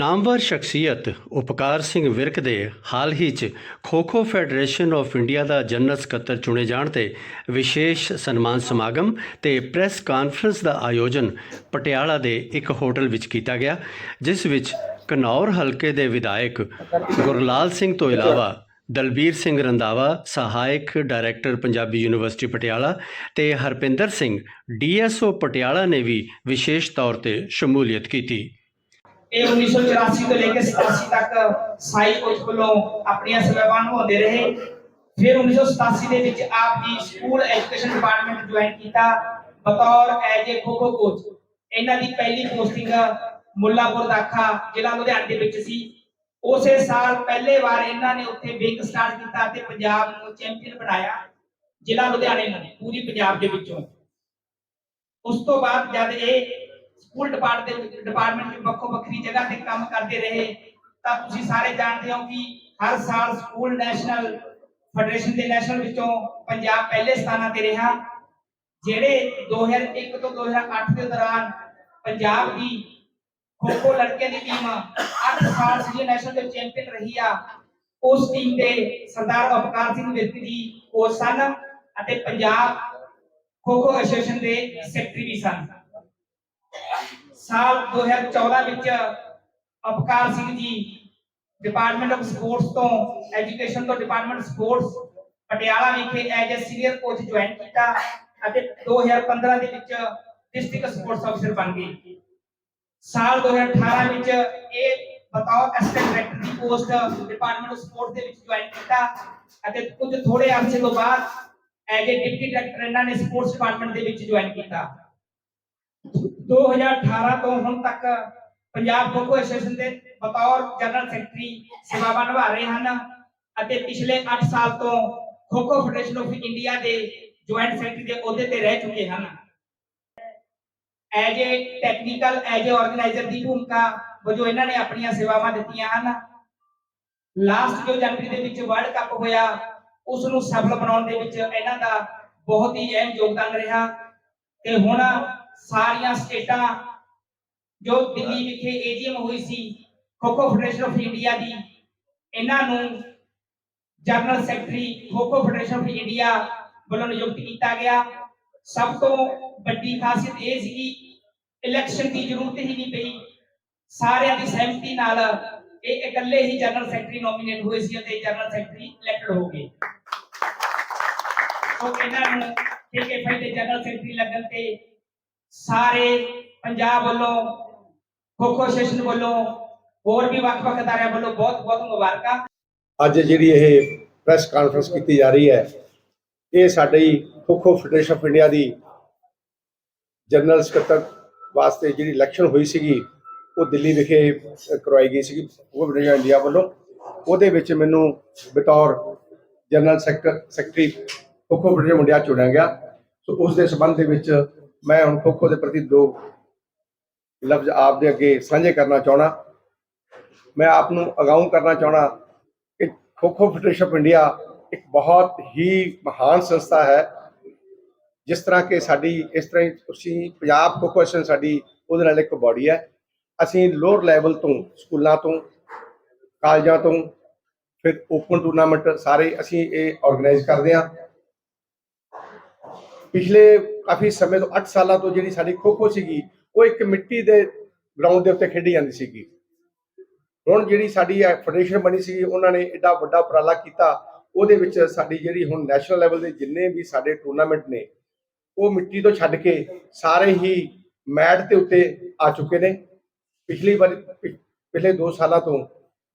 ਨਾਮਵਰ ਸ਼ਖਸੀਅਤ ਉਪਕਾਰ ਸਿੰਘ ਵਿਰਕ ਦੇ ਹਾਲ ਹੀ 'ਚ ਖੋ-ਖੋ ਫੈਡਰੇਸ਼ਨ ਆਫ ਇੰਡੀਆ ਦਾ ਜਨਰਲ ਸਕੱਤਰ ਚੁਣੇ ਜਾਣ ਤੇ ਵਿਸ਼ੇਸ਼ ਸਨਮਾਨ ਸਮਾਗਮ ਤੇ ਪ੍ਰੈਸ ਕਾਨਫਰੰਸ ਦਾ ਆਯੋਜਨ ਪਟਿਆਲਾ ਦੇ ਇੱਕ ਹੋਟਲ ਵਿੱਚ ਕੀਤਾ ਗਿਆ, ਜਿਸ ਵਿੱਚ ਕਨੌਰ ਹਲਕੇ ਦੇ ਵਿਧਾਇਕ ਗੁਰਲਾਲ ਸਿੰਘ ਤੋਂ ਇਲਾਵਾ ਦਲਬੀਰ ਸਿੰਘ ਰੰਦਾਵਾ ਸਹਾਇਕ ਡਾਇਰੈਕਟਰ ਪੰਜਾਬੀ ਯੂਨੀਵਰਸਿਟੀ ਪਟਿਆਲਾ ਤੇ ਹਰਪਿੰਦਰ ਸਿੰਘ ਡੀਐਸਓ ਪਟਿਆਲਾ ਨੇ ਵੀ ਵਿਸ਼ੇਸ਼ ਤੌਰ ਤੇ ਸ਼ਮੂਲੀਅਤ ਕੀਤੀ। ਇਹ 1984 ਤੋਂ ਲੈ ਕੇ 87 ਤੱਕ ਸਾਈ ਕੋਚ ਵੱਲੋਂ ਆਪਣੀਆਂ ਸੇਵਾਵਾਂ ਨਿਭਾਉਂਦੇ ਰਹੇ। ਫਿਰ 1987 ਦੇ ਵਿੱਚ ਆਪ ਜੀ ਸਕੂਲ ਐਜੂਕੇਸ਼ਨ ਡਿਪਾਰਟਮੈਂਟ ਜੁਆਇਨ ਕੀਤਾ, ਬਤੌਰ ਐਜ ਏ ਖੋ-ਖੋ ਕੋਚ। ਇਹਨਾਂ ਦੀ ਪਹਿਲੀ ਪੋਸਟਿੰਗ ਮੁੱਲਾਪੁਰ ਦਾਖਾ ਜ਼ਿਲ੍ਹਾ ਲੁਧਿਆਣਾ ਦੇ ਵਿੱਚ ਸੀ। ਉਸੇ ਸਾਲ ਪਹਿਲੇ ਵਾਰ ਇਹਨਾਂ ਨੇ ਉੱਥੇ ਵਿੰਗ ਸਟਾਰਟ ਕੀਤਾ ਤੇ ਪੰਜਾਬ ਨੂੰ ਚੈਂਪੀਅਨ ਬਣਾਇਆ, ਜ਼ਿਲ੍ਹਾ ਲੁਧਿਆਣੇ ਨੂੰ, ਪੂਰੀ ਪੰਜਾਬ ਦੇ ਵਿੱਚੋਂ। ਉਸ ਤੋਂ ਬਾਅਦ ਜਦ ਇਹ ਸਕੂਲ ਡਿਪਾਰਟਮੈਂਟ ਡਿਪਾਰਟਮੈਂਟ ਵਿੱਚ ਵੱਖੋ ਵੱਖਰੀ ਜਗ੍ਹਾ ਤੇ ਕੰਮ ਕਰਦੇ ਰਹੇ, ਤਾਂ ਤੁਸੀਂ ਸਾਰੇ ਜਾਣਦੇ ਹੋ ਕਿ ਹਰ ਸਾਲ ਸਕੂਲ ਨੈਸ਼ਨਲ ਫੈਡਰੇਸ਼ਨ ਦੇ ਨੈਸ਼ਨਲ ਵਿੱਚੋਂ ਪੰਜਾਬ ਪਹਿਲੇ ਸਥਾਨਾਂ ਤੇ ਰਿਹਾ। ਜਿਹੜੇ 2001 ਤੋਂ 2008 ਦੇ ਦੌਰਾਨ ਪੰਜਾਬ ਦੀ ਖੋ ਖੋ ਲੜਕਿਆਂ ਦੀ ਟੀਮ 8 ਸਾਲ ਸੀਨੀਅਰ ਨੈਸ਼ਨਲ ਦੇ ਚੈਂਪੀਅਨ ਰਹੀ ਆ, ਉਸ ਟੀਮ ਦੇ ਸਰਦਾਰ ਅਪਕਾਰ ਸਿੰਘ ਵਿਰਕ ਜੀ ਕੋਚ ਸਨ ਅਤੇ ਪੰਜਾਬ ਖੋ ਖੋ ਐਸੋਸੀਏਸ਼ਨ ਦੇ ਸੈਕਟਰੀ ਵੀ ਸਨ। ਸਾਲ 2014 ਵਿੱਚ Upkar Singh ji department of sports ਤੋਂ ਐਜੂਕੇਸ਼ਨ ਤੋਂ ਡਿਪਾਰਟਮੈਂਟ ਸਪੋਰਟਸ ਪਟਿਆਲਾ ਵਿਖੇ as a senior coach join ਕੀਤਾ ਅਤੇ 2015 ਦੇ ਵਿੱਚ ਡਿਸਟ੍ਰਿਕਟ ਸਪੋਰਟਸ ਅਫਸਰ ਬਣ ਗਏ। ਸਾਲ 2018 ਵਿੱਚ ਇਹ ਬਤੌਰ ਅਸਿਸਟੈਂਟ ਡਾਇਰੈਕਟਰ ਦੀ ਪੋਸਟ ਡਿਪਾਰਟਮੈਂਟ ਆਫ ਸਪੋਰਟਸ ਦੇ ਵਿੱਚ ਜੁਆਇਨ ਕੀਤਾ ਅਤੇ ਕੁਝ ਥੋੜੇ ਅਰਸੇ ਤੋਂ ਬਾਅਦ ਐਜ ਅ ਡਿਪਟੀ ਡਾਇਰੈਕਟਰ ਇਹਨਾਂ ਨੇ ਸਪੋਰਟਸ ਡਿਪਾਰਟਮੈਂਟ ਦੇ ਵਿੱਚ ਜੁਆਇਨ ਕੀਤਾ। 2018 ਤੋਂ ਹੁਣ ਤੱਕ ਪੰਜਾਬ ਖੋ ਖੋ ਐਸੋਸੀਏਸ਼ਨ ਦੇ ਬਤੌਰ ਜਨਰਲ ਸੈਕਟਰੀ ਸੇਵਾਵਾਂ ਨਿਭਾ ਰਹੇ ਹਨ ਅਤੇ ਪਿਛਲੇ 8 ਸਾਲ ਤੋਂ ਖੋ ਫੈਡਰੇਸ਼ਨ ਆਫ ਇੰਡੀਆ ਦੇ ਜੁਆਇੰਟ ਸੈਕਟਰੀ ਦੇ ਅਹੁਦੇ ਤੇ ਰਹਿ ਚੁੱਕੇ ਹਨ। As a technical, as a organiser ਦੀ ਭੂਮਿਕਾ ਵਜੋਂ ਇਹਨਾਂ ਨੇ ਆਪਣੀਆਂ ਸੇਵਾਵਾਂ ਦਿੱਤੀਆਂ ਹਨ। ਲਾਸਟ ਜੋ ਜਨਵਰੀ ਦੇ ਵਿੱਚ ਵਰਲਡ ਕੱਪ ਹੋਇਆ ਉਸ ਨੂੰ ਸਫਲ ਬਣਾਉਣ ਦੇ ਵਿੱਚ ਇਹਨਾਂ ਦਾ ਬਹੁਤ ਹੀ ਅਹਿਮ ਯੋਗਦਾਨ ਰਿਹਾ। ਤੇ ਹੁਣ ਸਾਰੀਆਂ ਸਟੇਟਾਂ ਜੋ ਦਿੱਲੀ ਵਿਖੇ ਏਜੀਐਮ ਹੋਈ ਸੀ ਖੋ ਫੈਡਰੇਸ਼ਨ ਆਫ ਇੰਡੀਆ ਦੀ, ਇਹਨਾਂ ਨੂੰ general secretary kho federation of India ਵੱਲੋਂ ਨਿਯੁਕਤ ਕੀਤਾ ਗਿਆ। ਸਭ ਤੋਂ ਵੱਡੀ ਖਾਸੀਅਤ ਇਹ ਸੀ ਇਲੈਕਸ਼ਨ ਦੀ ਜ਼ਰੂਰਤ ਹੀ ਨਹੀਂ ਪਈ। ਸਾਰਿਆਂ ਦੀ ਸਹਿਮਤੀ ਨਾਲ ਇਹ ਇਕੱਲੇ ਹੀ ਜਨਰਲ ਸੈਕਟਰੀ ਨੋਮੀਨੇਟ ਹੋਏ ਸੀ ਅਤੇ ਜਨਰਲ ਸੈਕਟਰੀ ਇਲੈਕਟਡ ਹੋ ਗਏ। ਸੋ ਇਹਨਾਂ ਨੂੰ ਕੇਕੇਫਾਈ ਦੇ ਜਨਰਲ ਸੈਕਟਰੀ ਲੱਗਣ ਤੇ ਸਾਰੇ ਪੰਜਾਬ ਵੱਲੋਂ, ਖੋ-ਖੋ ਵੱਲੋਂ, ਹੋਰ ਵੀ ਵੱਖ-ਵੱਖ ਅਦਾਰਿਆਂ ਵੱਲੋਂ ਬਹੁਤ-ਬਹੁਤ ਮੁਬਾਰਕਾਂ। ਅੱਜ ਜਿਹੜੀ ਇਹ ਪ੍ਰੈਸ ਕਾਨਫਰੰਸ ਕੀਤੀ ਜਾ ਰਹੀ ਹੈ, ਇਹ ਸਾਡੀ ਖੋ-ਖੋ ਫੈਡਰੇਸ਼ਨ ਆਫ ਇੰਡੀਆ ਦੀ ਜਨਰਲ ਸਕੱਤਰ ਵਾਸਤੇ ਜਿਹੜੀ ਇਲੈਕਸ਼ਨ ਹੋਈ ਸੀਗੀ, ਉਹ ਦਿੱਲੀ ਵਿਖੇ ਕਰਵਾਈ ਗਈ ਸੀਗੀ, ਉਹ ਫੈਡਰੇਸ਼ਨ ਇੰਡੀਆ ਵੱਲੋਂ। ਉਹਦੇ ਵਿੱਚ ਮੈਨੂੰ ਬਤੌਰ general sector secretary kho kho federation India ਚੁਣਿਆ ਗਿਆ। ਸੋ ਉਸ ਦੇ ਸੰਬੰਧ ਦੇ ਵਿੱਚ ਮੈਂ ਹੁਣ ਖੋ-ਖੋ ਦੇ ਪ੍ਰਤੀ ਦੋ ਲਫ਼ਜ਼ ਆਪ ਦੇ ਅੱਗੇ ਸਾਂਝੇ ਕਰਨਾ ਚਾਹਣਾ ਮੈਂ ਆਪ ਨੂੰ ਅਗਾਊਂ ਕਰਨਾ ਚਾਹਣਾ ਕਿ ਖੋ-ਖੋ ਫੈਡਰੇਸ਼ਨ ਆਫ ਇੰਡੀਆ ਇੱਕ ਬਹੁਤ ਹੀ ਮਹਾਨ ਸੰਸਥਾ ਹੈ। ਜਿਸ ਤਰ੍ਹਾਂ ਕਿ ਸਾਡੀ, ਇਸ ਤਰ੍ਹਾਂ ਹੀ ਤੁਸੀਂ ਪੰਜਾਬ ਖੋ-ਖੋ ਐਸੋਸੀਏਸ਼ਨ ਸਾਡੀ ਉਹਦੇ ਨਾਲ ਇੱਕ ਬਾਡੀ ਹੈ। ਅਸੀਂ ਲੋਅਰ ਲੈਵਲ ਤੋਂ, ਸਕੂਲਾਂ ਤੋਂ, ਕਾਲਜਾਂ ਤੋਂ, ਫਿਰ ਓਪਨ ਟੂਰਨਾਮੈਂਟ ਸਾਰੇ ਅਸੀਂ ਇਹ ਆਰਗੇਨਾਈਜ਼ ਕਰਦੇ ਹਾਂ। ਪਿਛਲੇ ਕਾਫੀ ਸਮੇਂ ਤੋਂ 8 ਸਾਲਾਂ ਤੋਂ ਜਿਹੜੀ ਸਾਡੀ ਖੋ-ਖੋ ਸੀਗੀ, ਉਹ ਇੱਕ ਮਿੱਟੀ ਦੇ ਗਰਾਊਂਡ ਦੇ ਉੱਤੇ ਖੇਡੀ ਜਾਂਦੀ ਸੀਗੀ। ਹੁਣ ਜਿਹੜੀ ਸਾਡੀ ਫੈਡਰੇਸ਼ਨ ਬਣੀ ਸੀ ਉਹਨਾਂ ਨੇ ਐਡਾ ਵੱਡਾ ਉਪਰਾਲਾ ਕੀਤਾ, ਉਹਦੇ ਵਿੱਚ ਸਾਡੀ ਜਿਹੜੀ ਹੁਣ ਨੈਸ਼ਨਲ ਲੈਵਲ ਦੇ ਜਿੰਨੇ ਵੀ ਸਾਡੇ ਟੂਰਨਾਮੈਂਟ ਨੇ, ਉਹ ਮਿੱਟੀ ਤੋਂ ਛੱਡ ਕੇ ਸਾਰੇ ਹੀ ਮੈਟ ਦੇ ਉੱਤੇ ਆ ਚੁੱਕੇ ਨੇ। ਪਿਛਲੀ ਵਾਰ, ਪਿ- ਪਿਛਲੇ 2 ਸਾਲਾਂ ਤੋਂ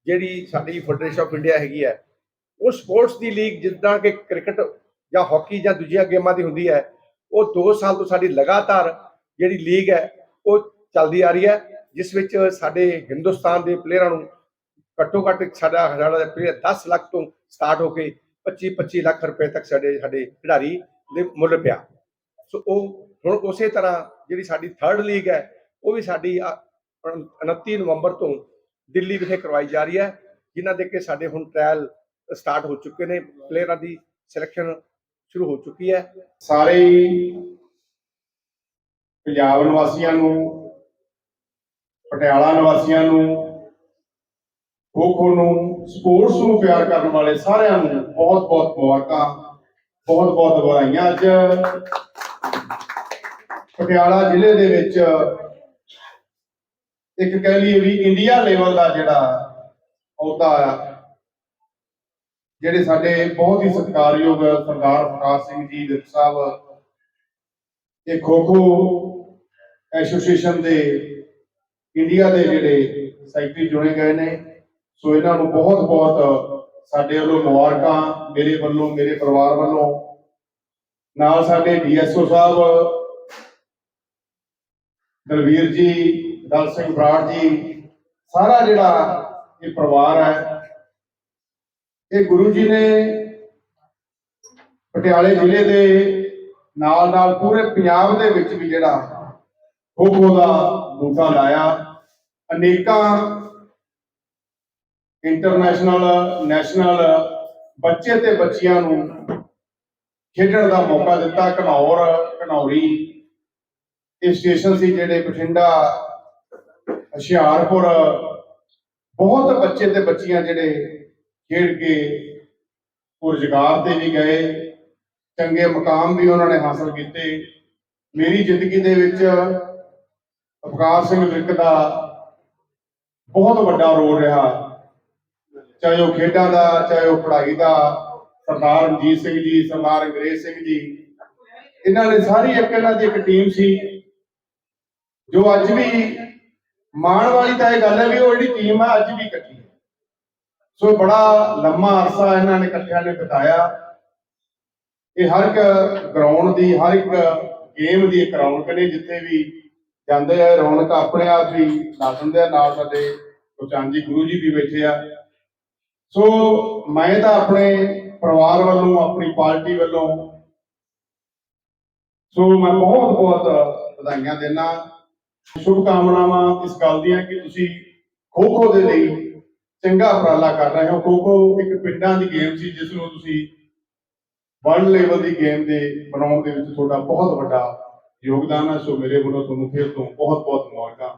ਜਿਹੜੀ ਸਾਡੀ ਫੈਡਰੇਸ਼ਨ ਆਫ ਇੰਡੀਆ ਹੈਗੀ ਹੈ, ਉਹ ਸਪੋਰਟਸ ਦੀ ਲੀਗ ਜਿੱਦਾਂ ਕਿ ਕ੍ਰਿਕਟ ਜਾਂ ਹਾਕੀ ਜਾਂ ਦੂਜੀਆਂ ਗੇਮਾਂ ਦੀ ਹੁੰਦੀ ਹੈ, ਉਹ 2 ਸਾਲ ਤੋਂ ਸਾਡੀ ਲਗਾਤਾਰ ਜਿਹੜੀ ਲੀਗ ਹੈ, ਉਹ ਚੱਲਦੀ ਆ ਰਹੀ ਹੈ, ਜਿਸ ਵਿੱਚ ਸਾਡੇ ਹਿੰਦੁਸਤਾਨ ਦੇ ਪਲੇਅਰਾਂ ਨੂੰ ਘੱਟੋ ਘੱਟ ਸਾਡਾ ਸਾਡਾ ਪਲੇਅਰ 10 ਲੱਖ ਤੋਂ ਸਟਾਰਟ ਹੋ ਕੇ 25 25 ਲੱਖ ਰੁਪਏ ਤੱਕ ਸਾਡੇ ਸਾਡੇ ਖਿਡਾਰੀ ਦੇ ਮੁੱਲ ਪਿਆ। ਸੋ ਉਹ ਹੁਣ ਉਸੇ ਤਰ੍ਹਾਂ ਜਿਹੜੀ ਸਾਡੀ ਥਰਡ ਲੀਗ ਹੈ, ਉਹ ਵੀ ਸਾਡੀ ਅ- 29 ਨਵੰਬਰ ਤੋਂ ਦਿੱਲੀ ਵਿਖੇ ਕਰਵਾਈ ਜਾ ਰਹੀ ਹੈ, ਜਿਨ੍ਹਾਂ ਦੇ ਕੇ ਸਾਡੇ ਹੁਣ ਟ੍ਰਾਇਲ ਸਟਾਰਟ ਹੋ ਚੁੱਕੇ ਨੇ, ਪਲੇਅਰਾਂ ਦੀ ਸਿਲੈਕਸ਼ਨ ਸ਼ੁਰੂ ਹੋ ਚੁੱਕੀ ਹੈ। ਸਾਰੇ ਪੰਜਾਬ ਨਿਵਾਸੀਆਂ ਨੂੰ, ਪਟਿਆਲਾ ਨਿਵਾਸੀਆਂ ਨੂੰ, ਖੋ ਖੋ ਨੂੰ ਸਪੋਰਟਸ ਨੂੰ ਪਿਆਰ ਕਰਨ ਵਾਲੇ ਸਾਰਿਆਂ ਨੂੰ ਬਹੁਤ ਬਹੁਤ ਮੁਬਾਰਕਾਂ ਬਹੁਤ ਬਹੁਤ ਵਧਾਈਆਂ ਅੱਜ ਪਟਿਆਲਾ ਜ਼ਿਲ੍ਹੇ ਦੇ ਵਿੱਚ ਇੱਕ ਕਹਿ ਲਈਏ ਵੀ ਇੰਡੀਆ ਲੈਵਲ ਦਾ ਜਿਹੜਾ ਅਹੁਦਾ ਆ ਜਿਹੜੇ ਸਾਡੇ ਬਹੁਤ ਹੀ ਸਤਿਕਾਰਯੋਗ ਸਰਦਾਰ ਪ੍ਰਕਾਸ਼ ਸਿੰਘ ਜੀ, ਵਿਰਕ ਸਾਹਿਬ ਇਹ ਖੋ ਖੋ ਐਸੋਸੀਏਸ਼ਨ ਦੇ ਇੰਡੀਆ ਦੇ ਜਿਹੜੇ ਸੈਕਟਰੀ ਚੁਣੇ ਗਏ ਨੇ। ਸੋ ਇਹਨਾਂ ਨੂੰ ਬਹੁਤ ਬਹੁਤ ਸਾਡੇ ਵੱਲੋਂ ਮੁਬਾਰਕਾਂ ਮੇਰੇ ਵੱਲੋਂ, ਮੇਰੇ ਪਰਿਵਾਰ ਵੱਲੋਂ। ਨਾਲ ਸਾਡੇ ਡੀਐਸਓ ਸਾਹਿਬ, ਦਲਵੀਰ ਜੀ, ਦਲ ਸਿੰਘ ਬਰਾੜ ਜੀ, ਸਾਰਾ ਜਿਹੜਾ ਇਹ ਪਰਿਵਾਰ ਹੈ ਇਹ ਗੁਰੂ ਜੀ ਨੇ ਪਟਿਆਲੇ ਜ਼ਿਲ੍ਹੇ ਦੇ ਨਾਲ ਨਾਲ ਪੂਰੇ ਪੰਜਾਬ ਦੇ ਵਿੱਚ ਵੀ ਜਿਹੜਾ ਖੋ ਖੋ ਦਾ ਬੂਟਾ ਲਾਇਆ। ਅਨੇਕਾਂ ਇੰਟਰਨੈਸ਼ਨਲ ਨੈਸ਼ਨਲ ਬੱਚੇ ਤੇ ਬੱਚੀਆਂ ਨੂੰ ਖੇਡਣ ਦਾ ਮੌਕਾ ਦਿੱਤਾ। ਘਨੌਰ, ਘਨੌਰੀ ਇਹ ਸਟੇਸ਼ਨ ਸੀ ਜਿਹੜੇ ਬਠਿੰਡਾ, ਹੁਸ਼ਿਆਰਪੁਰ ਬਹੁਤ ਬੱਚੇ ਤੇ ਬੱਚੀਆਂ ਜਿਹੜੇ ਖੇਡ ਕੇ ਉਹ ਰੁਜ਼ਗਾਰ ਤੇ ਵੀ ਗਏ, ਚੰਗੇ ਮੁਕਾਮ ਵੀ ਉਹਨਾਂ ਨੇ ਹਾਸਲ ਕੀਤੇ। ਮੇਰੀ ਜ਼ਿੰਦਗੀ ਦੇ ਵਿੱਚ ਅਵਕਾਰ ਸਿੰਘ ਵਿਰਕ ਦਾ ਬਹੁਤ ਵੱਡਾ ਰੋਲ ਰਿਹਾ। ਚਾਹੇ ਉਹ ਖੇਡਾਂ ਦਾ, ਚਾਹੇ ਉਹ ਪੜ੍ਹਾਈ ਦਾ, ਸਰਦਾਰ ਰਣਜੀਤ ਸਿੰਘ ਜੀ, ਸਰਦਾਰ ਅੰਗਰੇਜ਼ ਸਿੰਘ ਜੀ, ਇਹਨਾਂ ਨੇ ਸਾਰੀ ਇੱਕ ਇਹਨਾਂ ਦੀ ਇੱਕ ਟੀਮ ਸੀ। ਜੋ ਅੱਜ ਵੀ ਮਾਣ ਵਾਲੀ ਤਾਂ ਇਹ ਗੱਲ ਹੈ ਵੀ ਉਹ ਜਿਹੜੀ ਟੀਮ ਹੈ ਅੱਜ ਵੀ ਇਕੱਠੀ ਸੋ ਬੜਾ ਲੰਮਾ ਅਰਸਾ ਇਹਨਾਂ ਨੇ ਇਕੱਠਿਆਂ ਨੇ ਬਿਤਾਇਆ। ਇਹ ਹਰ ਇੱਕ ਗਰਾਊਂਡ ਦੀ, ਹਰ ਇੱਕ ਗੇਮ ਦੀ ਇੱਕ ਰੌਣਕ ਨੇ, ਜਿੱਥੇ ਵੀ ਜਾਂਦੇ ਆ, ਰੌਣਕ ਆਪਣੇ ਆਪ ਵੀ ਲਾ ਦਿੰਦੇ ਨਾਲ ਸਾਡੇ ਗੁਰਚੰਦ ਜੀ, ਗੁਰੂ ਜੀ ਵੀ ਬੈਠੇ ਆ। ਸੋ ਮੈਂ ਤਾਂ ਆਪਣੇ ਪਰਿਵਾਰ ਵੱਲੋਂ, ਆਪਣੀ ਪਾਰਟੀ ਵੱਲੋਂ ਸੋ ਮੈਂ ਬਹੁਤ ਬਹੁਤ ਵਧਾਈਆਂ ਦੇਣਾ ਸ਼ੁਭ ਕਾਮਨਾਵਾਂ ਇਸ ਗੱਲ ਦੀਆਂ ਕਿ ਤੁਸੀਂ ਖੋ ਖੋ ਦੇ ਲਈ ਚੰਗਾ ਉਪਰਾਲਾ ਕਰ ਰਹੇ ਹੋ। ਖੋ ਖੋ ਇੱਕ ਪਿੰਡਾਂ ਦੀ ਗੇਮ ਸੀ, ਜਿਸ ਨੂੰ ਤੁਸੀਂ ਵਰਲਡ ਲੈਵਲ ਦੀ ਗੇਮ ਦੇ ਬਣਾਉਣ ਦੇ ਵਿੱਚ ਤੁਹਾਡਾ ਬਹੁਤ ਵੱਡਾ ਯੋਗਦਾਨ ਹੈ। ਸੋ ਮੇਰੇ ਵੱਲੋਂ ਤੁਹਾਨੂੰ ਫਿਰ ਤੋਂ ਬਹੁਤ ਬਹੁਤ ਮੁਬਾਰਕਾਂ।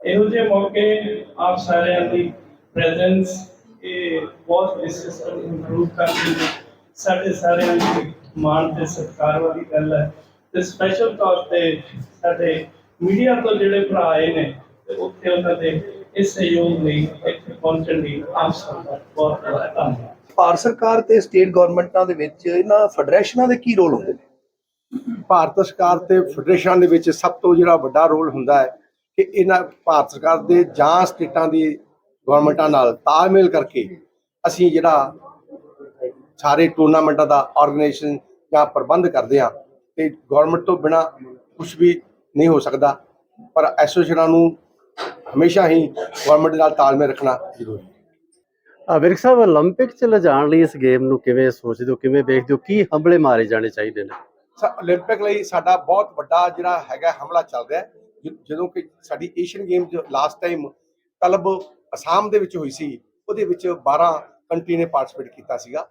ਇਹੋ ਜਿਹੇ ਮੌਕੇ ਆਪ ਸਾਰਿਆਂ ਦੀ ਪ੍ਰੈਜ਼ੈਂਸ ਇਹ ਬਹੁਤ ਇਸ ਨੂੰ ਇੰਪਰੂਵ ਕਰਦੀ ਹੈ ਸਾਡੇ ਸਾਰਿਆਂ ਦੀ ਮਾਣ ਤੇ ਸਤਿਕਾਰ ਵਾਲੀ ਗੱਲ ਹੈ। ਤੇ ਸਪੈਸ਼ਲ ਤੌਰ ਤੇ ਸਾਡੇ ਮੀਡੀਆ ਤੋਂ ਜਿਹੜੇ ਭਰਾ ਆਏ ਨੇ, ਤੇ ਉੱਥੇ ਉਹਨਾਂ ਦੇ ਇਸ ਸਹਿਯੋਗ ਲਈ ਇੱਥੇ ਪਹੁੰਚਣ ਲਈ ਆਪ ਸਭ ਦਾ ਬਹੁਤ ਬਹੁਤ ਧੰਨਵਾਦ। ਭਾਰਤ ਸਰਕਾਰ ਤੇ ਸਟੇਟ ਗਵਰਨਮੈਂਟਾਂ ਦੇ ਵਿੱਚ ਇਹਨਾਂ ਫੈਡਰੇਸ਼ਨਾਂ ਦੇ ਕੀ ਰੋਲ ਹੁੰਦੇ ਨੇ? ਭਾਰਤ ਸਰਕਾਰ ਤੇ ਫੈਡਰੇਸ਼ਨ ਦੇ ਵਿੱਚ ਸਭ ਤੋਂ ਜਿਹੜਾ ਵੱਡਾ ਰੋਲ ਹੁੰਦਾ ਹੈ ਕਿ ਇਹਨਾਂ ਭਾਰਤ ਸਰਕਾਰ ਦੇ ਜਾਂ ਸਟੇਟਾਂ ਦੀ ਗਵਰਨਮੈਂਟਾਂ ਨਾਲ ਤਾਲਮੇਲ ਕਰਕੇ ਅਸੀਂ ਜਿਹੜਾ ਸਾਰੇ ਟੂਰਨਾਮੈਂਟਾਂ ਦਾ ਆਰਗੇਨਾਈਜੇਸ਼ਨ ਜਾਂ ਪ੍ਰਬੰਧ ਕਰਦੇ ਹਾਂ ਤੇ ਗਵਰਨਮੈਂਟ ਤੋਂ ਬਿਨਾ ਕੁਝ ਵੀ ਨਹੀਂ ਹੋ ਸਕਦਾ। ਪਰ ਐਸੋਸੀਏਸ਼ਨਾਂ ਨੂੰ ਹਮੇਸ਼ਾ ਹੀ ਗਵਰਨਮੈਂਟ ਨਾਲ ਤਾਲਮੇਲ ਰੱਖਣਾ ਜ਼ਰੂਰੀ ਹੈ ਅ, ਵਿਰਕ ਸਾਹਿਬ 올림픽 ਚ ਲਿਜਾਣ ਲਈ ਇਸ ਗੇਮ ਨੂੰ ਕਿਵੇਂ ਸੋਚਦੇ ਹੋ ਕਿਵੇਂ ਵੇਖਦੇ ਹੋ ਕੀ ਹੰਬਲੇ ਮਾਰੇ ਜਾਣੇ ਚਾਹੀਦੇ ਨੇ ਸਾ- 올림픽 ਲਈ ਸਾਡਾ ਬਹੁਤ ਵੱਡਾ ਜਿਹੜਾ ਹੈਗਾ ਹਮਲਾ ਚੱਲ ਰਿਹਾ ਹੈ। ਜ- ਜਦੋਂ ਕਿ ਸਾਡੀ ਏਸ਼ੀਅਨ ਗੇਮ ਜੋ ਲਾਸਟ ਟਾਈਮ ਕਲਬ ਅਸਾਮ ਦੇ ਵਿੱਚ ਹੋਈ ਸੀ ਉਹਦੇ ਵਿੱਚ 12 ਕੰਟਰੀ ਨੇ ਪਾਰਟਿਸਿਪੇਟ ਕੀਤਾ ਸੀਗਾ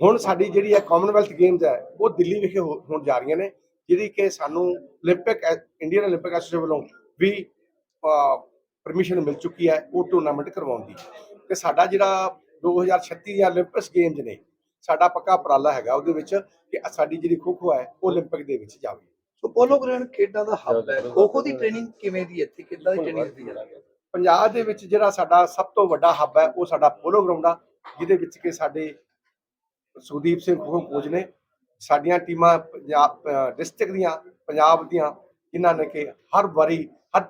ਹੁਣ ਸਾਡੀ ਜਿਹੜੀ ਹੈ ਕਾਮਨਵੈਲਥ ਗੇਮਸ ਹੈ ਉਹ ਦਿੱਲੀ ਵਿਖੇ ਹੋ- ਹੋਣ ਜਾ ਰਹੀਆਂ ਨੇ ਜਿਹੜੀ ਕਿ ਸਾਨੂੰ 올림픽 ਐ- ਇੰਡੀਅਨ 올림픽 ਐਸੋਸੀਏਸ਼ਨ ਵੱਲੋਂ ਵੀ ਪਰਮਿਸ਼ਨ ਮਿਲ ਚੁੱਕੀ ਹੈ ਉਹ ਟੂਰਨਾਮੈਂਟ ਕਰਵਾਉਣ ਦੀ। ਤੇ ਸਾਡਾ ਜਿਹੜਾ 2036 ਦੀਆਂ 올림픽ਸ ਗੇਮਸ ਨੇ ਸਾਡਾ ਪੱਕਾ ਉਪਰਾਲਾ ਹੈਗਾ ਉਹਦੇ ਵਿੱਚ ਕਿ ਸਾਡੀ ਜਿਹੜੀ ਖੋ-ਖੋ ਹੈ 올림픽 ਦੇ ਵਿੱਚ ਜਾਵੇ। ਸੋ ਪੋਲੋ ਗ੍ਰੈਂਡ ਖੇਡਾਂ ਦਾ ਹੱਬ ਹੈ। ਖੋ-ਖੋ ਦੀ ਟ੍ਰੇਨਿੰਗ ਕਿਵੇਂ ਦੀ ਇੱਥੇ? ਕਿੱਦਾਂ ਦੀ ਟ੍ਰੇਨਿੰਗ ਦਿੱਤੀ ਹੈ? ਪੰਜਾਬ ਦੇ ਵਿੱਚ ਜਿਹੜਾ ਸਾਡਾ ਸਭ ਤੋਂ ਵੱਡਾ ਹੱਬ ਹੈ ਉਹ ਸਾਡਾ ਪੋਲੋ ਗਰਾਊਂਡ ਆ ਜਿਹਦੇ ਵਿੱਚ ਕਿ ਸਾਡੇ ਸੁਦੀਪ ਸਿੰਘ ਖੋ ਕੋਚ ਨੇ ਸਾਡੀਆਂ ਟੀਮਾਂ ਪੰਜਾਬ ਡਿਸਟ੍ਰਿਕਟ ਦੀਆਂ ਪੰਜਾਬ ਦੀਆਂ ਜਿਨ੍ਹਾਂ ਨੇ ਕਿ ਹਰ ਵਾਰੀ ਹਰ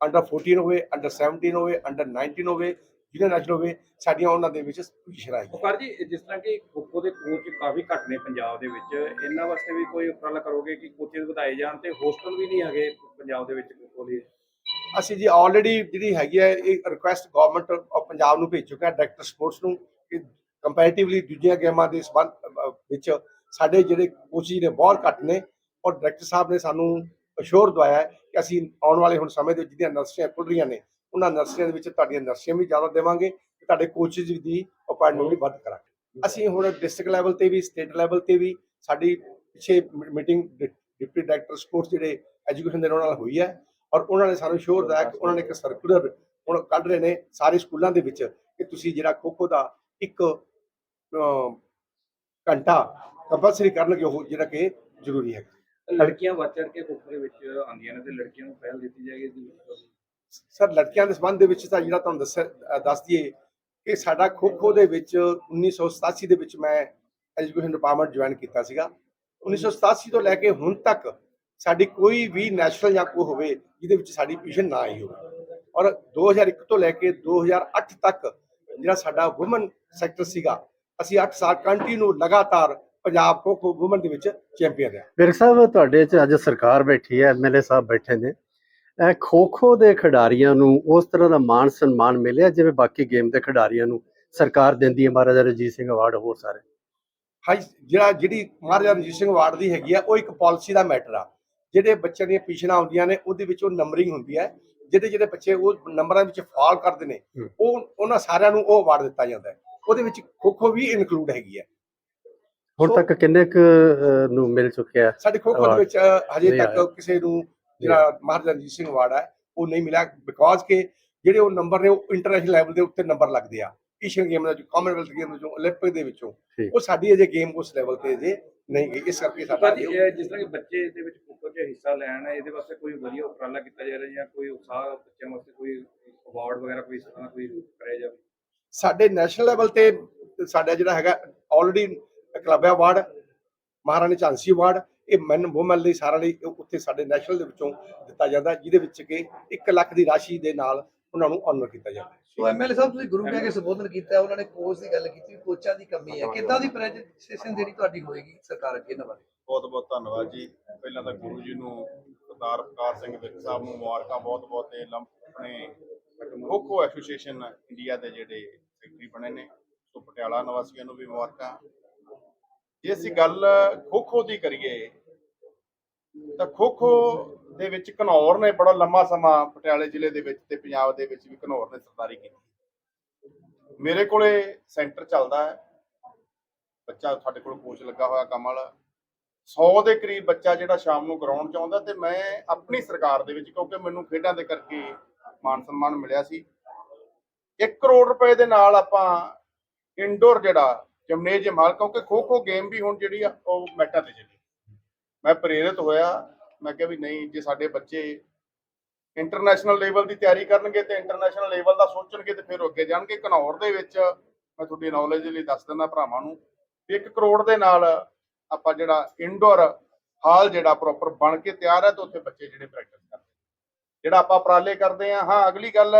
ਅੰਡਰ 14 ਹੋਵੇ ਅੰਡਰ 17 ਹੋਵੇ ਅੰਡਰ 19 ਹੋਵੇ ਜੂਨੀਅਰ ਨੈਸ਼ਨਲ ਹੋਵੇ ਸਾਡੀਆਂ ਉਹਨਾਂ ਦੇ ਵਿੱਚ ਪੋਜੀਸ਼ਨ ਆਈ ਪਰ ਜੀ ਜਿਸ ਤਰ੍ਹਾਂ ਕਿ ਖੋਖੋ ਦੇ ਕੋਚ ਕਾਫੀ ਘੱਟ ਨੇ ਪੰਜਾਬ ਦੇ ਵਿੱਚ ਇਹਨਾਂ ਵਾਸਤੇ ਵੀ ਕੋਈ ਉਪਰਾਲਾ ਕਰੋਗੇ ਕਿ ਕੋਚਿਸ ਵਧਾਏ ਜਾਣ ਤੇ ਹੋਸਟਲ ਵੀ ਨਹੀਂ ਹੈਗੇ ਪੰਜਾਬ ਦੇ ਵਿੱਚ ਖੋਖੋ ਲਈ? ਅਸੀਂ ਜੀ ਆਲਰੇਡੀ ਜਿਹੜੀ ਹੈਗੀ ਹੈ ਇਹ ਰਿਕੁਐਸਟ ਗਵਰਨਮੈਂਟ ਆਫ ਪੰਜਾਬ ਨੂੰ ਭੇਜ ਚੁੱਕੇ ਹਾਂ ਡਾਇਰੈਕਟਰ ਸਪੋਰਟਸ ਨੂੰ ਕਿ ਕੰਪੈਰੀਟਿਵਲੀ ਦੂਜੀਆਂ ਗੇਮਾਂ ਦੇ ਸੰਬੰਧ ਵਿੱਚ ਸਾਡੇ ਜਿਹੜੇ ਕੋਚੀ ਨੇ ਬਹੁਤ ਘੱਟ ਨੇ ਔਰ ਡਾਇਰੈਕਟਰ ਸਾਹਿਬ ਨੇ ਸਾਨੂੰ ਅਸ਼ੋਰ ਦਵਾਇਆ ਕਿ ਅਸੀਂ ਆਉਣ ਵਾਲੇ ਹੁਣ ਸਮੇਂ ਦੇ ਵਿੱਚ ਜਿਹੜੀਆਂ ਨਰਸਰੀਆਂ ਖੁੱਲ ਰਹੀਆਂ ਨੇ, ਉਹਨਾਂ ਨਰਸਰੀਆਂ ਦੇ ਵਿੱਚ ਤੁਹਾਡੀਆਂ ਨਰਸਰੀਆਂ ਵੀ ਜ਼ਿਆਦਾ ਦੇਵਾਂਗੇ ਤੇ ਤੁਹਾਡੇ ਕੋਚਿਸ ਦੀ ਅਪਾਇੰਟਮੈਂਟ ਵੀ ਵੱਧ ਕਰਾਂਗੇ। ਅਸੀਂ ਹੁਣ ਡਿਸਟ੍ਰਿਕਟ ਲੈਵਲ ਤੇ ਵੀ ਸਟੇਟ ਲੈਵਲ ਤੇ ਵੀ ਸਾਡੀ ਪਿੱਛੇ ਮੀਟਿੰਗ ਡਿਪਟੀ ਡਾਇਰੈਕਟਰ ਸਪੋਰਟਸ ਜਿਹੜੇ ਐਜੂਕੇਸ਼ਨ ਦੇ ਉਹਨਾਂ ਨਾਲ ਹੋਈ ਹੈ ਔਰ ਉਹਨਾਂ ਨੇ ਸਾਨੂੰ ਸ਼ੋਰ ਦਿੱਤਾ ਕਿ ਉਹਨਾਂ ਨੇ ਇੱਕ ਸਰਕੂਲਰ ਹੁਣ ਕੱਢ ਰਹੇ ਨੇ ਸਾਰੇ ਸਕੂਲਾਂ ਦੇ ਵਿੱਚ ਕਿ ਤੁਸੀਂ ਜਿਹੜਾ ਖੋ ਖੋ ਦਾ ਇੱਕ ਘੰਟਾ ਕੰਪਲਸਰੀ ਕਰਨਗੇ, ਉਹ ਜਿਹੜਾ ਕਿ ਜ਼ਰੂਰੀ ਹੈ ਲੜਕੀਆਂ ਵੱਧ ਚੜ ਕੇ ਖੋਖੋ ਦੇ ਵਿੱਚ ਆਉਂਦੀਆਂ ਨੇ ਤੇ ਲੜਕੀਆਂ ਨੂੰ ਪਹਿਲ ਦਿੱਤੀ ਜਾਏਗੀ ਵਿੱਚ ਸਰ ਲੜਕਿਆਂ ਦੇ ਸੰਬੰਧ ਦੇ ਵਿੱਚ ਤਾਂ ਜਿਹੜਾ ਤੁਹਾਨੂੰ ਦੱਸ ਦਈਏ ਕਿ ਸਾਡਾ ਖੋ ਖੋ ਦੇ ਵਿੱਚ 1987 ਦੇ ਵਿੱਚ ਮੈਂ ਐਜੂਕੇਸ਼ਨ ਡਿਪਾਰਟਮੈਂਟ ਜੁਆਇਨ ਕੀਤਾ ਸੀਗਾ। 1987 ਤੋਂ ਲੈ ਕੇ ਹੁਣ ਤੱਕ ਸਾਡੀ ਕੋਈ ਵੀ ਨੈਸ਼ਨਲ ਜਾਂ ਕੋਈ ਹੋਵੇ ਜਿਹਦੇ ਵਿੱਚ ਸਾਡੀ ਪੋਜੀਸ਼ਨ ਨਾ ਆਈ ਹੋਵੇ। ਔਰ 2001 ਤੋਂ ਲੈ ਕੇ 2008 ਤੱਕ ਜਿਹੜਾ ਸਾਡਾ ਔਮਨ ਸੈਕਟਰ ਸੀਗਾ ਅਸੀਂ 8 ਸਾਲ ਕੰਟੀਨਿਊ ਲਗਾਤਾਰ ਪੰਜਾਬ ਖੋ ਖੋ ਔਮਨ ਦੇ ਵਿੱਚ ਚੈਂਪੀਅਨ ਰਿਹਾ। ਵਿਰਕ ਸਾਹਿਬ ਤੁਹਾਡੇ ਚ ਅੱਜ ਸਰਕਾਰ ਬੈਠੀ ਹੈ ਐਮਐਲਏ ਸਾਹਿਬ ਬੈਠੇ ਨੇ। ਇਹ ਖੋ ਖੋ ਦੇ ਖਿਡਾਰੀਆਂ ਨੂੰ ਉਸ ਤਰ੍ਹਾਂ ਦਾ ਮਾਣ ਸਨਮਾਨ ਮਿਲਿਆ ਜਿਵੇਂ ਬਾਕੀ ਗੇਮ ਦੇ ਖਿਡਾਰੀਆਂ ਨੂੰ ਸਰਕਾਰ ਦਿੰਦੀ ਹੈ? ਮਹਾਰਾਜਾ ਰਣਜੀਤ ਸਿੰਘ ਅਵਾਰਡ ਹੋਰ ਸਾਰੇ। ਹਾਈ ਜਿਹੜਾ ਜਿਹੜੀ ਮਹਾਰਾਜਾ ਰਣਜੀਤ ਸਿੰਘ ਅਵਾਰਡ ਦੀ ਹੈਗੀ ਆ ਉਹ ਇੱਕ ਪਾਲਿਸੀ ਦਾ ਮੈਟਰ ਆ। ਜਿਹੜੇ ਬੱਚਿਆਂ ਦੀਆਂ ਪੀਛਣਾ ਆਉਂਦੀਆਂ ਨੇ ਉਹਦੇ ਵਿੱਚ ਉਹ ਨੰਬਰਿੰਗ ਹੁੰਦੀ ਹੈ। ਜਿਹੜੇ ਜਿਹੜੇ ਬੱਚੇ ਉਹ ਨੰਬਰਾਂ ਵਿੱਚ ਫਾਲ ਕਰਦੇ ਨੇ। ਉਹ ਉਹਨਾਂ ਸਾਰਿਆਂ ਨੂੰ ਉਹ ਅਵਾਰਡ ਦਿੱਤਾ ਜਾਂਦਾ ਹੈ। ਉਹਦੇ ਵਿੱਚ ਖੋ ਖੋ ਵੀ ਇਨਕਲੂਡ ਹੈਗੀ ਹੈ। ਹੁਣ ਸੋ- ਤੱਕ ਕਿੰਨੇ ਕੁ ਅਹ, ਨੂੰ ਮਿਲ ਚੁੱਕਿਆ ਹੈ? ਸਾਡੇ ਖੋ ਖੋ ਦੇ Award ਵਿੱਚ ਅ, ਹਜੇ ਨਹੀਂ ਆਇਆ। ਤੱਕ ਕਿਸੇ ਨੂੰ ਜਿਹੜਾ ਮਹਾਰਾਜਾ ਰਣਜੀਤ ਸਿੰਘ ਅਵਾਰਡ ਹੈ ਉਹ ਨਹੀਂ ਮਿਲਿਆ ਬਿਕੋਜ਼ ਕਿ ਜਿਹੜੇ ਉਹ ਨੰਬਰ ਨੇ ਉਹ ਇੰਟਰਨੈਸ਼ਨਲ ਲੈਵਲ ਦੇ ਉੱਤੇ ਨੰਬਰ ਲੱਗਦੇ ਆ ਏਸ਼ੀਅਨ ਗੇਮ ਦਾ ਜੋ ਕਾਮਨਵੈਲਥ ਗੇਮ ਵਿੱਚੋਂ 올림픽 ਦੇ ਵਿੱਚੋਂ ਠੀਕ। ਉਹ ਸਾਡੀ ਅਜੇ ਗੇਮ ਉਸ ਲੈਵਲ ਤੇ ਅਜੇ ਨਹੀਂ ਗਈ ਇਸ ਕਰਕੇ ਸਾਡਾ ਭਾਜੀ ਇਹ ਜਿਸ ਤਰ੍ਹਾਂ ਕਿ ਬੱਚੇ ਦੇ ਵਿੱਚ ਖੋਖੋ 'ਚ ਹਿੱਸਾ ਲੈਣ ਇਹਦੇ ਵਾਸਤੇ ਕੋਈ ਵਧੀਆ ਉਪਰਾਲਾ ਕੀਤਾ ਜਾ ਰਿਹਾ ਜਾਂ ਕੋਈ ਉਤਸ਼ਾਹ ਬੱਚਿਆਂ ਵਾਸਤੇ ਕੋਈ ਅਵਾਰਡ ਵਗੈਰਾ ਕੋਈ ਇਸ ਤਰ੍ਹਾਂ ਦਾ ਕੋਈ ਕਰਿਆ ਜਾਵੇ ਸਾਡੇ ਨੈਸ਼ਨਲ ਲੈਵਲ ਤੇ ਸਾਡਾ ਜਿਹੜਾ ਹੈਗਾ ਆਲਰੇਡੀ ਕਲੱਬ ਅਵਾਰਡ ਮਹਾਰਾਣੀ ਝਾਂਸੀ ਅਵਾਰਡ ਇਹ ਮੈਨ ਵੂਮਨ ਲਈ ਸਾਰਿਆਂ ਲਈ ਉੱਥੇ ਸਾਡੇ ਨੈਸ਼ਨਲ ਦੇ ਵਿੱਚੋਂ ਦਿੱਤਾ ਜਾਂਦਾ ਜਿਹਦੇ ਵਿੱਚ ਕਿ 1 ਲੱਖ ਦੀ ਰਾਸ਼ੀ ਦੇ ਨਾਲ ਉਹਨਾਂ ਨੂੰ ਆਨਰ ਕੀਤਾ ਜਾਂਦਾ ਸੋ ਐਮਐਲਏ ਸਾਹਿਬ ਤੁਸੀਂ ਗੁਰੂ ਕਹਿ ਕੇ ਸੰਬੋਧਨ ਕੀਤਾ ਉਹਨਾਂ ਨੇ ਕੋਚ ਦੀ ਗੱਲ ਕੀਤੀ ਕੋਚਾਂ ਦੀ ਕਮੀ ਹੈ। ਕਿੱਦਾਂ ਦੀ ਪ੍ਰੈਜੈਂਟੇਸ਼ਨ ਜਿਹੜੀ ਤੁਹਾਡੀ ਹੋਏਗੀ ਸਰਕਾਰ ਅੱਗੇ ਇਹਨਾਂ ਬਾਰੇ? ਬਹੁਤ ਬਹੁਤ ਧੰਨਵਾਦ ਜੀ। ਪਹਿਲਾਂ ਤਾਂ ਗੁਰੂ ਜੀ ਨੂੰ ਸਰਦਾਰ ਪ੍ਰਕਾਸ਼ ਸਿੰਘ ਵਿਰਕ ਸਾਹਿਬ ਨੂੰ ਮੁਬਾਰਕਾਂ ਬਹੁਤ ਬਹੁਤ ਤੇ ਆਪਣੇ ਖੋ ਐਸੋਸੀਏਸ਼ਨ ਇੰਡੀਆ ਦੇ ਜਿਹੜੇ ਸੈਕਟਰੀ ਬਣੇ ਨੇ ਸੋ ਪਟਿਆਲਾ ਨਿਵਾਸੀਆਂ ਨੂੰ ਵੀ ਮੁਬਾਰਕਾਂ। ਜੇ ਅਸੀਂ ਗੱਲ ਖੋ ਖੋ ਦੀ ਕਰੀਏ, ਤਾਂ ਖੋ ਖੋ ਦੇ ਵਿੱਚ ਘਨੌਰ ਨੇ ਬੜਾ ਲੰਮਾ ਸਮਾਂ ਪਟਿਆਲੇ ਜ਼ਿਲ੍ਹੇ ਦੇ ਵਿੱਚ ਤੇ ਪੰਜਾਬ ਦੇ ਵਿੱਚ ਵੀ ਘਨੌਰ ਨੇ ਸਰਦਾਰੀ ਕੀਤੀ। ਮੇਰੇ ਕੋਲੇ ਸੈਂਟਰ ਚੱਲਦਾ ਹੈ। ਬੱਚਾ ਸਾਡੇ ਕੋਲ ਕੋਚ ਲੱਗਾ ਹੋਇਆ ਕਮਲ। 100 ਦੇ ਕਰੀਬ ਬੱਚਾ ਜਿਹੜਾ ਸ਼ਾਮ ਨੂੰ ਗਰਾਊਂਡ 'ਚ ਆਉਂਦਾ ਤੇ ਮੈਂ ਆਪਣੀ ਸਰਕਾਰ ਦੇ ਵਿੱਚ ਕਿਉਂਕਿ ਮੈਨੂੰ ਖੇਡਾਂ ਦੇ ਕਰਕੇ ਮਾਨ ਸਨਮਾਨ ਮਿਲਿਆ ਸੀ। 1 ਕਰੋੜ ਰੁਪਏ ਦੇ ਨਾਲ ਆਪਾਂ ਇਨਡੋਰ ਜਿਹੜਾ ਜਿਮਨੇਜੀਅਮ ਹਾਲ ਕਿਉਂਕਿ ਖੋ ਖੋ ਗੇਮ ਵੀ ਹੁਣ ਜਿਹੜੀ ਆ, ਉਹ ਮੈਟਾਂ ਤੇ ਚੱਲੀ। ਮੈਂ ਪ੍ਰੇਰਿਤ ਹੋਇਆ, ਮੈਂ ਕਿਹਾ ਵੀ ਨਹੀਂ, ਜੇ ਸਾਡੇ ਬੱਚੇ ਇੰਟਰਨੈਸ਼ਨਲ ਲੈਵਲ ਦੀ ਤਿਆਰੀ ਕਰਨਗੇ ਤੇ ਇੰਟਰਨੈਸ਼ਨਲ ਲੈਵਲ ਦਾ ਸੋਚਣਗੇ ਤੇ ਫਿਰ ਉਹ ਅੱਗੇ ਜਾਣਗੇ। ਘਨੌਰ ਦੇ ਵਿੱਚ ਮੈਂ ਤੁਹਾਡੀ ਨੌਲੇਜ ਲਈ ਦੱਸ ਦਿੰਦਾ ਭਰਾਵਾਂ ਨੂੰ ਵੀ 1 ਕਰੋੜ ਦੇ ਨਾਲ ਆਪਾਂ ਜਿਹੜਾ ਇਨਡੋਰ ਹਾਲ ਜਿਹੜਾ ਪ੍ਰੋਪਰ ਬਣ ਕੇ ਤਿਆਰ ਹੈ ਤੇ ਉੱਥੇ ਬੱਚੇ ਜਿਹੜੇ ਪ੍ਰੈਕਟਿਸ ਕਰਦੇ ਜਿਹੜਾ ਆਪਾਂ ਉਪਰਾਲੇ ਕਰਦੇ ਆ ਹਾਂ, ਅਗਲੀ ਗੱਲ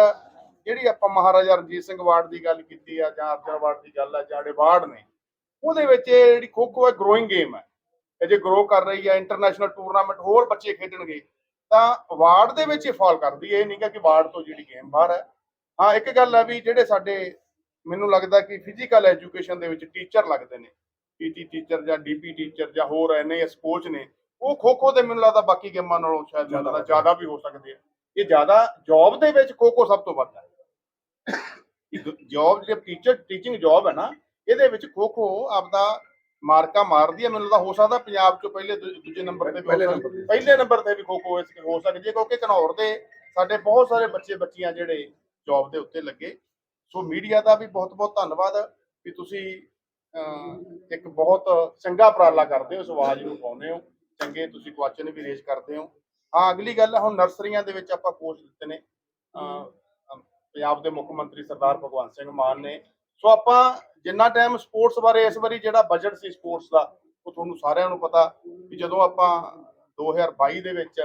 ਜਿਹੜੀ ਆਪਾਂ ਮਹਾਰਾਜਾ ਰਣਜੀਤ ਸਿੰਘ ਅਵਾਰਡ ਦੀ ਗੱਲ ਕੀਤੀ ਆ ਜਾਂ ਅਰਜਨ ਅਵਾਰਡ ਦੀ ਗੱਲ ਆ ਜਾਂ ਅਵਾਰਡ ਨੇ ਉਹਦੇ ਵਿੱਚ ਇਹ ਜਿਹੜੀ ਖੋ ਖੋ ਹੈ ਗਰੋਇੰਗ ਗੇਮ ਹੈ। ਇਹ ਜੇ ਗਰੋ ਕਰ ਰਹੀ ਹੈ ਇੰਟਰਨੈਸ਼ਨਲ ਟੂਰਨਾਮੈਂਟ ਹੋਰ ਬੱਚੇ ਖੇਡਣਗੇ ਤਾਂ ਅਵਾਰਡ ਦੇ ਵਿੱਚ ਇਹ ਫਾਲ ਕਰਦੀ ਹੈ। ਇਹ ਨਹੀਂ ਕਿ ਅਵਾਰਡ ਤੋਂ ਜਿਹੜੀ ਗੇਮ ਬਾਹਰ ਹੈ। ਹਾਂ ਇੱਕ ਗੱਲ ਹੈ ਵੀ ਜਿਹੜੇ ਸਾਡੇ ਮੈਨੂੰ ਲੱਗਦਾ ਕਿ ਫਿਜ਼ੀਕਲ ਐਜੂਕੇਸ਼ਨ ਦੇ ਵਿੱਚ ਟੀਚਰ ਲੱਗਦੇ ਨੇ। ਪੀਟੀ ਟੀਚਰ ਜਾਂ ਡੀਪੀ ਟੀਚਰ ਜਾਂ ਹੋਰ ਐਨਏਐਸ ਕੋਚ ਨੇ ਉਹ ਖੋ ਖੋ ਦੇ ਮੈਨੂੰ ਲੱਗਦਾ ਬਾਕੀ ਗੇਮਾਂ ਨਾਲੋਂ ਸ਼ਾਇਦ ਜ਼ਿਆਦਾ ਜ਼ਿਆਦਾ ਵੀ ਹੋ ਸਕਦੇ ਆ। ਇਹ ਜ਼ਿਆਦਾ ਜੌਬ ਦੇ ਵਿੱਚ ਖੋ ਖੋ ਸਭ ਤੋਂ ਵੱਧ ਹੈ। ਜੌਬ ਜਿਹੜੀ ਟੀਚਰ ਟੀਚਿੰਗ ਜੌਬ ਹੈ ਨਾ ਇਹਦੇ ਵਿੱਚ ਖੋ ਖੋ ਆਪਦਾ ਮਾਰਕਾ ਮਾਰਦੀ ਹੈ ਮੈਨੂੰ ਲੱਗਦਾ ਹੋ ਸਕਦਾ ਪੰਜਾਬ ਚੋਂ ਪਹਿਲੇ ਦੂਜੇ ਨੰਬਰ ਤੇ ਪਹਿਲੇ ਨੰਬਰ ਤੇ। ਪਹਿਲੇ ਨੰਬਰ ਤੇ ਵੀ ਖੋ ਖੋ ਇਸ ਹੋ ਸਕਦੀ ਹੈ ਕਿਉਂਕਿ ਘਨੌਰ ਦੇ ਸਾਡੇ ਬਹੁਤ ਸਾਰੇ ਬੱਚੇ ਬੱਚੀਆਂ ਜਿਹੜੇ ਜੌਬ ਦੇ ਉੱਤੇ ਲੱਗੇ। ਸੋ ਮੀਡੀਆ ਦਾ ਵੀ ਬਹੁਤ ਬਹੁਤ ਧੰਨਵਾਦ ਵੀ ਤੁਸੀਂ ਇੱਕ ਬਹੁਤ ਚੰਗਾ ਉਪਰਾਲਾ ਕਰਦੇ ਹੋ ਇਸ ਆਵਾਜ਼ ਨੂੰ ਪਾਉਂਦੇ ਹੋ। ਚੰਗੇ ਤੁਸੀਂ ਕੁਐਸਚਨ ਵੀ ਰੇਜ਼ ਕਰਦੇ ਹੋ। ਹਾਂ ਅਗਲੀ ਗੱਲ ਹੁਣ ਨਰਸਰੀਆਂ ਦੇ ਵਿੱਚ ਆਪਾਂ ਕੋਚ ਦਿੱਤੇ ਨੇ। ਪੰਜਾਬ ਦੇ ਮੁੱਖ ਮੰਤਰੀ ਸਰਦਾਰ ਭਗਵੰਤ ਸਿੰਘ ਮਾਨ ਨੇ। ਸੋ ਆਪਾਂ ਜਿੰਨਾ ਟਾਈਮ ਸਪੋਰਟਸ ਬਾਰੇ, ਇਸ ਵਾਰੀ ਜਿਹੜਾ ਬਜਟ ਸੀ ਸਪੋਰਟਸ ਦਾ, ਉਹ ਤੁਹਾਨੂੰ ਸਾਰਿਆਂ ਨੂੰ ਪਤਾ ਵੀ ਜਦੋਂ ਆਪਾਂ 2022 ਦੇ ਵਿੱਚ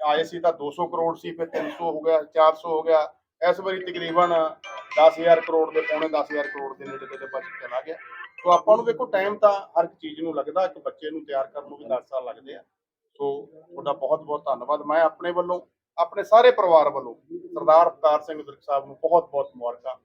ਆਏ ਸੀ ਤਾਂ 200 ਕਰੋੜ ਸੀ, ਫਿਰ 300 ਹੋ ਗਿਆ 400 ਹੋ ਗਿਆ। ਇਸ ਵਾਰੀ ਤਕਰੀਬਨ 10000 ਕਰੋੜ ਦੇ, ਪੌਣੇ 10000 ਕਰੋੜ ਦੇ ਨੇੜੇ ਤੇੜੇ ਬਜਟ ਚਲਾ ਗਿਆ। ਸੋ ਆਪਾਂ ਨੂੰ ਵੇਖੋ ਟਾਈਮ ਤਾਂ ਹਰ ਇੱਕ ਚੀਜ਼ ਨੂੰ ਲੱਗਦਾ, ਇੱਕ ਬੱਚੇ ਨੂੰ ਤਿਆਰ ਕਰਨ ਨੂੰ ਵੀ 10 ਸਾਲ ਲੱਗਦੇ ਆ। ਸੋ ਤੁਹਾਡਾ ਬਹੁਤ ਬਹੁਤ ਧੰਨਵਾਦ। ਮੈਂ ਆਪਣੇ ਵੱਲੋਂ ਆਪਣੇ ਸਾਰੇ ਪਰਿਵਾਰ ਵੱਲੋਂ ਸਰਦਾਰ ਅਵਤਾਰ ਸਿੰਘ ਵਿਰਕ ਸਾਹਿਬ ਨੂੰ ਬਹੁਤ ਬਹੁਤ ਮੁਬਾਰਕਾਂ।